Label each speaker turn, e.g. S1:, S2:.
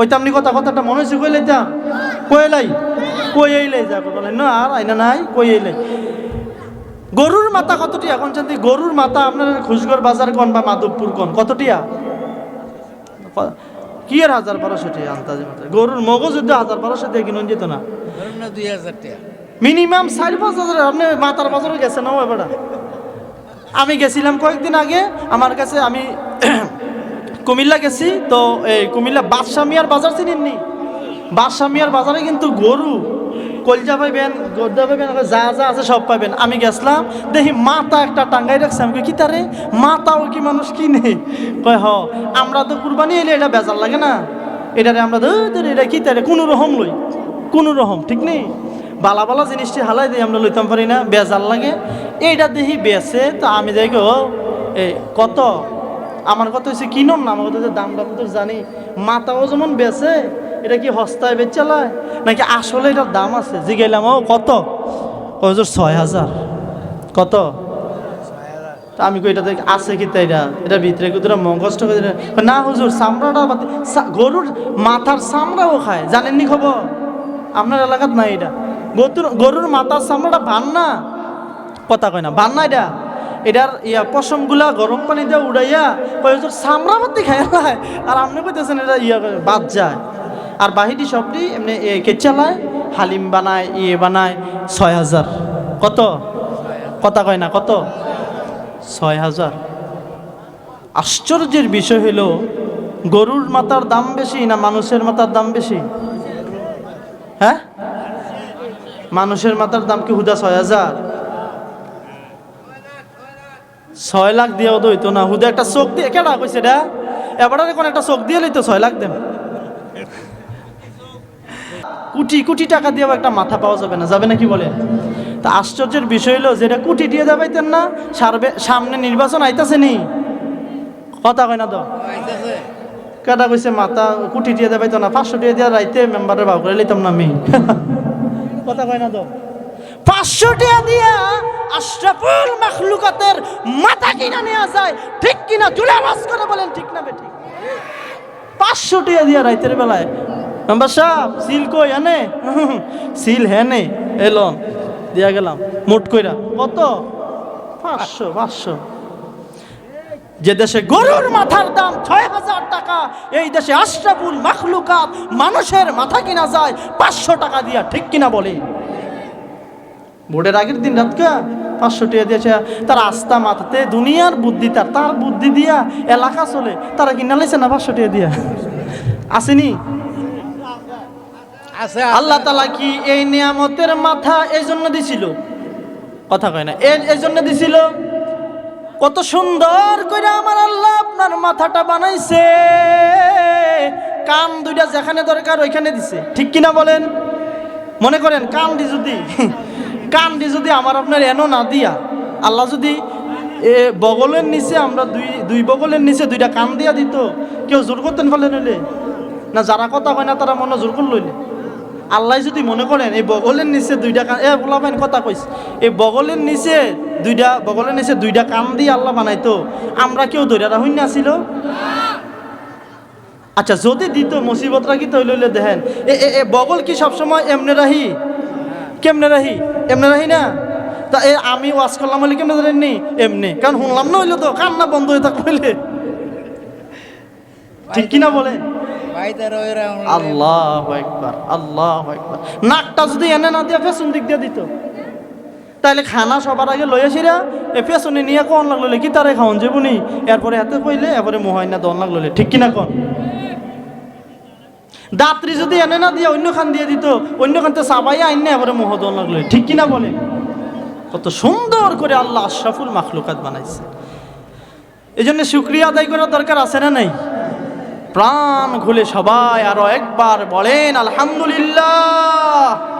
S1: কইতাম নি কথা কথাটা মনে হয়েছে কই লাইতাম কই লাই কই এই লাই যা বলেন না আর আইনা নাই কই এই লাই গরুর মাথা কতটি এখন জানতে গরুর মাথা আপনার খুশগড় বাজার কোন বা মাধবপুর কোন কতটিয়া? কি আর হাজার বারোশো টিয়া আন্তাজে মাত্র? গরুর মগজ যদি হাজার বারোশো দিয়ে কিনুন যেত না।
S2: দুই হাজার টাকা
S1: মিনিমাম চার পাঁচ হাজার আপনি মাথার বাজারে গেছেন না এবার আমি গেছিলাম কয়েকদিন আগে আমার কাছে আমি কুমিল্লা গেছি, তো এই কুমিল্লা বাদশা মিয়ার বাজার চিনেননি? বাদশা মিয়ার বাজারে কিন্তু গরু, কলজা পাইবেন, গদ্দা পাইবেন যা যা আছে সব পাইবেন। আমি গেছিলাম, দেখি মাথা একটা টাঙ্গাই রাখছে, আমি কি তারে? মাথাও কি মানুষ কিনে? কয়, হ, আমরা তো কুরবানি এলে এটা বেজার লাগে না। এটারে আমরা ধর এটা কি তারে? কোনো রকম লই, কোনো রকম, ঠিক নেই? বালা বালা জিনিসটি হালাই দিয়ে আমরা লইতাম পারি না, বেজার লাগে। এইটা দেখি বেছে তো আমি গো এই কত? আমার কথা হচ্ছে কিনুন না, আমার কথা দাম দাম তো জানি। মাথাও যেমন বেছে এটা কি হস্তায় বেচালায় নাকি আসলে এটার দাম আছে? জিগাইলাম, ও, কত? ও, হুজুর, ছয় হাজার। কত? আমি কই, এটা আছে কি তাই এটা এটা ভিতরে কুতরা মগজটা না হুজুর, চামড়াটা গরুর মাথার চামড়াও খায়। জানেননি খবর? আপনার এলাকাত নাই এটা। গরুর গরুর মাথার চামড়াটা ভান না কথা কয় না ভান না এটা। এটার ইয়া পশমগুলা গরম পানি দিয়ে উড়াইয়া কয় হুজুর চামড়া বাতি খায় না? আর আপনি কইতেছেন এটা ইয়া বাদ যায়। আর বাহিটি সবটি এমনি কেচালায় হালিম বানায় ইয়ে বানায়, ছয় হাজার। কত? কথা কয় না, কত? ছয় হাজার। আশ্চর্যের বিষয় হলো গরুর মাথার দাম বেশি না মানুষের মাথার দাম বেশি? হ্যাঁ? মানুষের মাথার দাম কি হুদা ছয় হাজার? ছয় লাখ দিয়েও তো হইতো না। হুদা একটা চোখ দিয়ে কেডা কইছে এটা? এবারে কোন একটা চোখ দিয়ে লইতো ছয় লাখ দেন। কোটি কোটি টাকা দিয়েও একটা মাথা পাওয়া যাবে না। যাবে না কি বলে তা আশ্চর্যের বিষয় হলো, যেটা কোটি দিয়ে যাবাইতেন না, সারবে সামনে নির্বাচন আইতাছে নি। কথা কয় না তো? কেটা কইছে, মাথা কোটি দিয়ে দেবাইতো না, পাঁচশো দিয়ে দিয়ে রাইতে মেম্বারের ভাগ করে লইতাম না আমি। কথা কয় না তো? পাঁচশো টাকা দিয়া আশরাফুল মাখলুকাতের মাথা কিনা নেওয়া যায়, ঠিক কিনা জুলে আওয়াজ করে বলেন ঠিক না বেঠিক? পাঁচশো টাকা দিয়া রাইতের বেলায় মেম্বার সাহেব সিল কই এনে সিল হেনে এলন দিয়া গেলাম, মোট কইরা, কত? পাঁচশো পাঁচশো। যে দেশে গরুর মাথার দাম ছয় হাজার টাকা, এই দেশে আশরাফুল মাখলুকাত মানুষের মাথা কিনা যায় পাঁচশো টাকা দিয়া, ঠিক কিনা বলে ভোটের আগের দিন রাতকা পাঁচশো টাকা দিয়েছে। তার আস্থা মাথাতে দুনিয়ার বুদ্ধি তার তার বুদ্ধি দিয়া এলাকা চলে তারা কিনা লাইছে না পাঁচশো টাকা দিয়া? আসেনি? আল্লাহ তালা কি এই নিয়ামতের মাথা এই জন্য দিছিল? কথা কয় না এই এই জন্য দিছিল? কত সুন্দর করে আমার আল্লাহ আপনার মাথাটা বানাইছে। কান দুইটা যেখানে দরকার ওইখানে দিছে। ঠিক কিনা বলেন? মনে করেন কান দি যদি কান দি যদি আমার আপনার এনো না দিয়া, আল্লাহ যদি এ বগলের নিচে আমরা দুই দুই বগলের নিচে দুইটা কান দিয়া দিত, কেউ জোর করতেন ফেলে নইলে? না যারা কথা কয় না তারা মনে জোর করে লইলে আল্লাহ যদি মনে করেন, এই বগলের নিচে দুইটা কান, এ বলাবেন কথা কইস, এই বগলের নিচে দুইটা, বগলের নিচে দুইটা কান দিয়ে আল্লাহ বানাইতো, আমরা কেউ ধৈর্য রাখুন না ছিল? আচ্ছা যদি দিত মুসিবতরা রাখি তৈল হইলে দেখেন এ এ- এ বগল কি সবসময় এমনে রাহি কেমনে রাহি এমনে রাহি না? তা এ আমি ওয়াজ করলাম হলে কেমনে ধরেন নি? এমনি। কারণ শুনলাম না হইল তো কান্না বন্ধ হয়ে থাকলে হইলে। ঠিক কিনা বলে
S2: বাইতে রয়েরা
S1: আল্লাহ একবার আল্লাহ একবার নাকটা যদি এনে না দিয়ে পেছন দিক দিয়ে দিত। তাইলে খানা সবার আগে লই আসিরা এ পেছনে নিয়ে কোন লাগল? কি তারে খাওয়ান যাবনি এরপরে হাতে কইলে এরপরে মোহাইনা দন লাগল ঠিক কিনা কোন? দাত্রী যদি এনে না দিয়ে অন্য খান দিয়ে দিত, অন্য খানতে সাবাই আইন না এবারে মোহ দন লাগল ঠিক কিনা বলে? কত সুন্দর করে আল্লাহ আশরাফুল মাখলুকাত বানাইছে। এই জন্য সুক্রিয়া আদায় করার দরকার আছে না নাই? প্রাণ খুলে সবাই আরও একবার বলেন, আলহামদুলিল্লাহ।